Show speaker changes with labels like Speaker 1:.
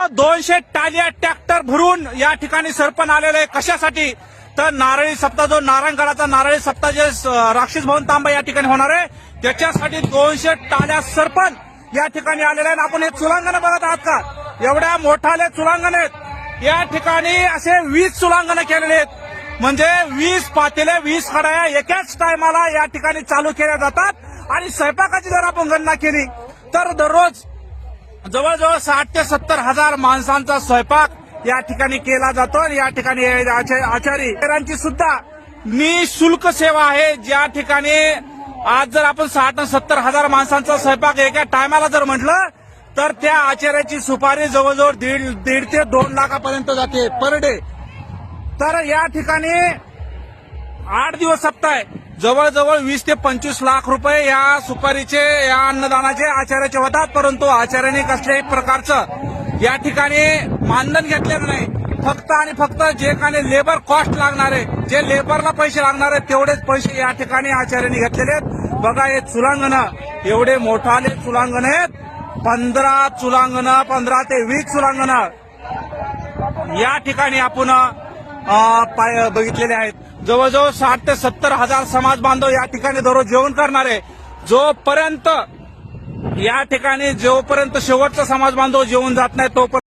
Speaker 1: दोनशे टाल्या ट्रॅक्टर भरून या ठिकाणी सरपण आलेले आहे. कशासाठी? तर नारळी सप्ताह जो नारायणगडाचा नारळी सप्ताह जे राक्षस भवन तांबा या ठिकाणी होणार आहे त्याच्यासाठी दोनशे टाल्या सरपण या ठिकाणी आलेले आहेत. आपण हे चुलांगण बघत आहात का? एवढ्या मोठाले चुलांगण आहेत. या ठिकाणी असे वीस चुलांगण केलेले आहेत. म्हणजे वीस पातेले वीस कडाया एकाच टायमाला या ठिकाणी चालू केल्या जातात. आणि स्वयंपाकाची जर आपण गणना केली तर दररोज जवळजवळ साठ ते सत्तर हजार माणसांचा स्वयंपाक या ठिकाणी केला जातो आणि या ठिकाणी आचारी सुद्धा निशुल्क सेवा आहे. ज्या ठिकाणी आज जर आपण साठ सत्तर हजार माणसांचा स्वयंपाक एका टायमाला जर म्हटलं तर त्या आचार्याची सुपारी जवळजवळ दीड दीड ते दोन लाखापर्यंत जाते पर डे. तर या ठिकाणी आठ दिवस सप्ताह आहे. जवळजवळ वीस ते पंचवीस लाख रुपये या सुपारीचे या अन्नदानाचे आचार्याचे होतात परंतु आचार्याने कसल्याही प्रकारचं या ठिकाणी मानधन घेतलेलं नाही. फक्त आणि फक्त जे काही लेबर कॉस्ट लागणार आहे जे लेबरला पैसे लागणार आहेत तेवढेच पैसे या ठिकाणी आचार्याने घेतलेले आहेत. बघा हे चुलांगण एवढे मोठाले चुलांगण आहेत. पंधरा चुलांगण पंधरा ते वीस चुलांगण. या ठिकाणी आपण पाय बघितलेले आहेत. जवळजवळ साठ ते सत्तर हजार समाज बांधव या ठिकाणी दररोज जेवण करणारे. जोपर्यंत या ठिकाणी जोपर्यंत शेवटचा समाज बांधव जेवून जात नाही तोपर्यंत